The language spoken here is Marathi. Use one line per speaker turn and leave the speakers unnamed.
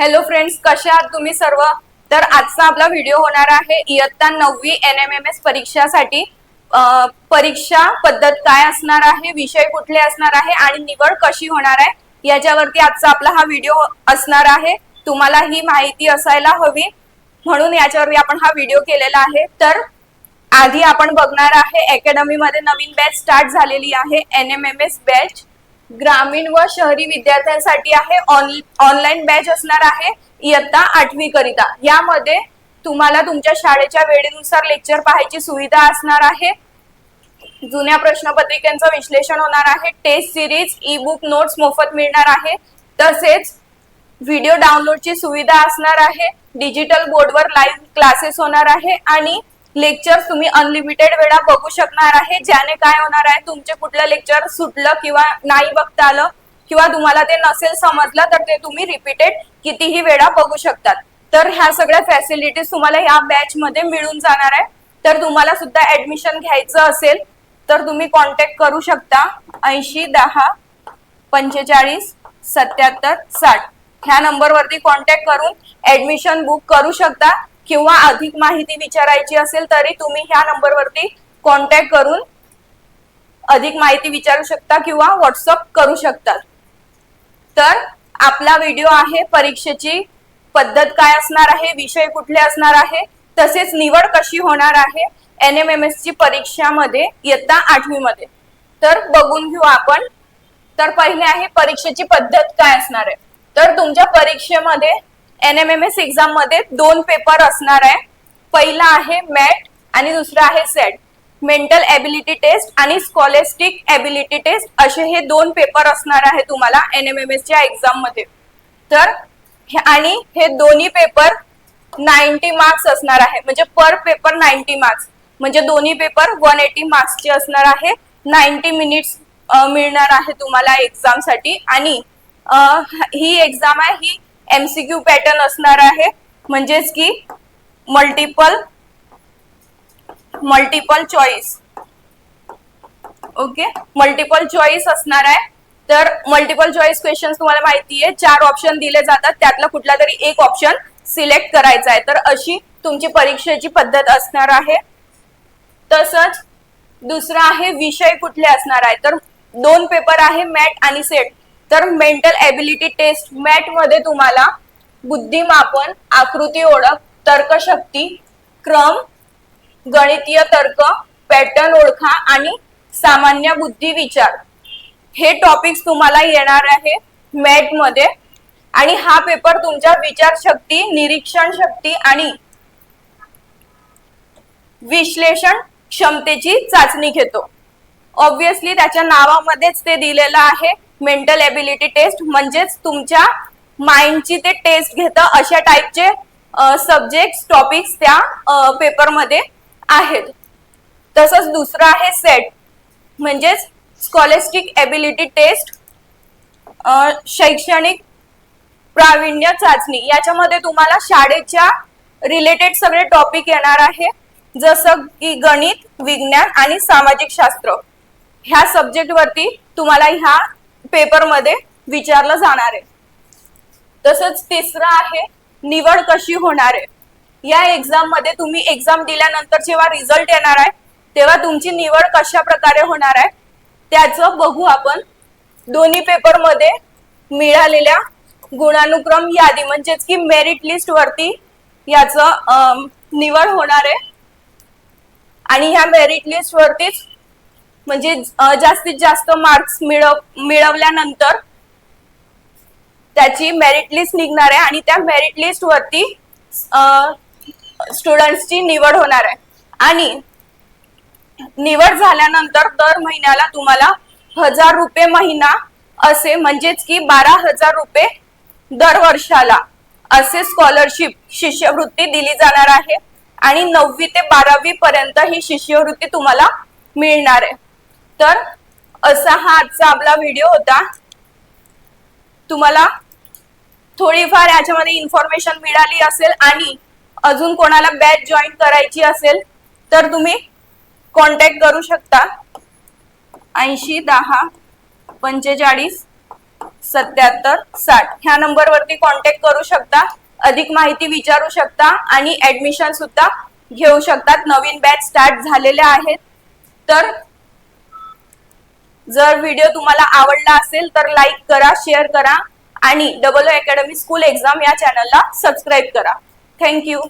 हॅलो फ्रेंड्स कशा आहात तुम्ही सर्व? तर आजचा आपला व्हिडिओ होणार आहे इयत्ता नववी एन एम एम एस परीक्षासाठी. परीक्षा पद्धत काय असणार आहे विषय कुठले असणार आहे आणि निवड कशी होणार आहे याच्यावरती आजचा आपला हा व्हिडिओ असणार आहे. तुम्हाला ही माहिती असायला हवी. म्हणून याच्यावरती आपण हा व्हिडिओ केलेला आहे. तर आधी आपण बघणार आहे अकॅडमीमध्ये नवीन बॅच स्टार्ट झालेली आहे N M M S batch ग्रामीण व शहरी विद्यार्थ्यांसाठी आहे. ऑनलाईन बॅच असणार आहे इयत्ता आठवी करिता. यामध्ये तुम्हाला तुमच्या शाळेच्या वेळेनुसार लेक्चर पाहायची सुविधा असणार आहे. जुन्या प्रश्नपत्रिकांचं विश्लेषण होणार आहे. Test series e book notes मोफत मिळणार आहे. तसेच व्हिडिओ डाउनलोडची सुविधा असणार आहे. डिजिटल बोर्डवर लाईव्ह क्लासेस होणार आहे. आणि लेक्चर तुम्ही अनलिमिटेड वेळा बघू शकणार आहे. ज्याने काय होणार आहे तुमचे कुठलं लेक्चर सुटलं किंवा नाही बघता आलं किंवा तुम्हाला ते नसेल समजलं तर ते तुम्ही रिपीटेड कितीही वेळा बघू शकतात. तर ह्या सगळ्या फॅसिलिटीज तुम्हाला ह्या बॅच मध्ये मिळून जाणार आहे. तर तुम्हाला सुद्धा ऍडमिशन घ्यायचं असेल तर तुम्ही कॉन्टॅक्ट करू शकता. ऐंशी दहा पंचेचाळीस सत्याहत्तर साठ. ह्या नंबरवरती कॉन्टॅक्ट करून ऍडमिशन बुक करू शकता. किंवा अधिक माहिती विचारायची असेल तरी तुम्ही ह्या नंबरवरती कॉन्टॅक्ट करून अधिक माहिती विचारू शकता किंवा व्हॉट्सअप करू शकता. तर आपला व्हिडिओ आहे परीक्षेची पद्धत काय असणार आहे विषय कुठले असणार आहे तसेच निवड कशी होणार आहे एन एम एम एस ची परीक्षामध्ये इयत्ता आठवी मध्ये तर बघून घेऊ आपण. तर पहिले आहे परीक्षेची पद्धत काय असणार आहे. तर तुमच्या परीक्षेमध्ये एन एम एम एस एक्झाममध्ये दोन पेपर असणार आहे. पहिला आहे मॅट आणि दुसरा आहे सेट मेंटल एबिलिटी टेस्ट आणि स्कॉलेस्टिक एबिलिटी टेस्ट असे हे दोन पेपर असणार आहे तुम्हाला एन एम एम एस च्या एक्झाममध्ये. तर आणि हे दोन्ही पेपर नाईन्टी मार्क्स असणार आहे. म्हणजे पर पेपर नाईन्टी मार्क्स म्हणजे दोन्ही पेपर वन एटी मार्क्सचे असणार आहे. नाईन्टी मिनिट्स मिळणार आहे तुम्हाला एक्झामसाठी. आणि ही एक्झाम आहे ही एमसीक्यू पॅटर्न असणार आहे. म्हणजेच की multiple multiple choice okay multiple choice असणार आहे. तर मल्टिपल चॉईस क्वेश्चन तुम्हाला माहिती आहे. चार ऑप्शन दिले जातात. त्यातला कुठला तरी एक ऑप्शन सिलेक्ट करायचा आहे. तर अशी तुमची परीक्षेची पद्धत असणार आहे. तसंच दुसरा आहे विषय कुठले असणार आहे. तर दोन पेपर आहे मॅट आणि सेट तर मेंटल एबिलिटी टेस्ट मॅटमध्ये तुम्हाला बुद्धिमापन आकृती ओळख तर्कशक्ती क्रम गणितीय तर्क पॅटर्न ओळखा आणि सामान्य बुद्धी विचार. हे टॉपिक्स तुम्हाला येणार आहे मॅटमध्ये आणि हा पेपर तुमच्या विचारशक्ती निरीक्षण शक्ती आणि विश्लेषण क्षमतेची चाचणी घेतो. ऑब्विसली त्याच्या नावामध्येच ते दिलेलं आहे. मेंटल एबिलिटी टेस्ट म्हणजेच तुमच्या माइंडची ते टेस्ट घेतं अशा टाईपचे सब्जेक्ट टॉपिक्स त्या पेपरमध्ये आहेत. तसंच दुसरं आहे सेट म्हणजेच स्कॉलेस्टिक एबिलिटी टेस्ट शैक्षणिक प्रावीण्य चाचणी. याच्यामध्ये तुम्हाला शाळेच्या रिलेटेड सगळे टॉपिक येणार आहे. जसं की गणित विज्ञान आणि सामाजिक शास्त्र. ह्या सब्जेक्टवरती तुम्हाला ह्या पेपरमध्ये विचारलं जाणार आहे. तसंच तिसरं आहे निवड कशी होणार आहे? या एक्झाममध्ये तुम्ही एक्झाम दिल्यानंतर जेव्हा रिझल्ट येणार आहे तेव्हा तुमची निवड कशा प्रकारे होणार आहे त्याचं बघू आपण. दोन्ही पेपरमध्ये मिळालेल्या गुणानुक्रम यादी म्हणजेच की मेरिट लिस्ट वरती याचं निवड होणार आहे. आणि ह्या मेरिट लिस्ट वरतीच म्हणजे जास्तीत जास्त मार्क्स मिळव मिळवल्यानंतर त्याची मेरिट लिस्ट निघणार आहे आणि त्या मेरिट लिस्ट वरती स्टुडंट्सची निवड होणार आहे. आणि निवड झाल्यानंतर दर महिन्याला तुम्हाला हजार रुपये महिना असे म्हणजेच की बारा हजार रुपये दर वर्षाला असे स्कॉलरशिप शिष्यवृत्ती दिली जाणार आहे आणि नववी ते बारावी पर्यंत ही शिष्यवृत्ती तुम्हाला मिळणार आहे. तर असा हा आजचा आपला व्हिडिओ होता. तुम्हाला थोडीफार याच्यामध्ये इन्फॉर्मेशन मिळाली असेल आणि अजून कोणाला बॅच जॉईन करायची असेल तर तुम्ही कॉन्टॅक्ट करू शकता. ऐंशी दहा पंचेचाळीस सत्याहत्तर साठ ह्या नंबरवरती कॉन्टॅक्ट करू शकता. अधिक माहिती विचारू शकता आणि ऍडमिशन सुद्धा घेऊ शकतात. नवीन बॅच स्टार्ट झालेल्या आहेत. तर जर व्हिडिओ तुम्हाला आवडला असेल तर लाईक करा शेअर करा आणि डबल अकॅडमी स्कूल एक्झाम या चॅनलला सबस्क्राईब करा. थँक्यू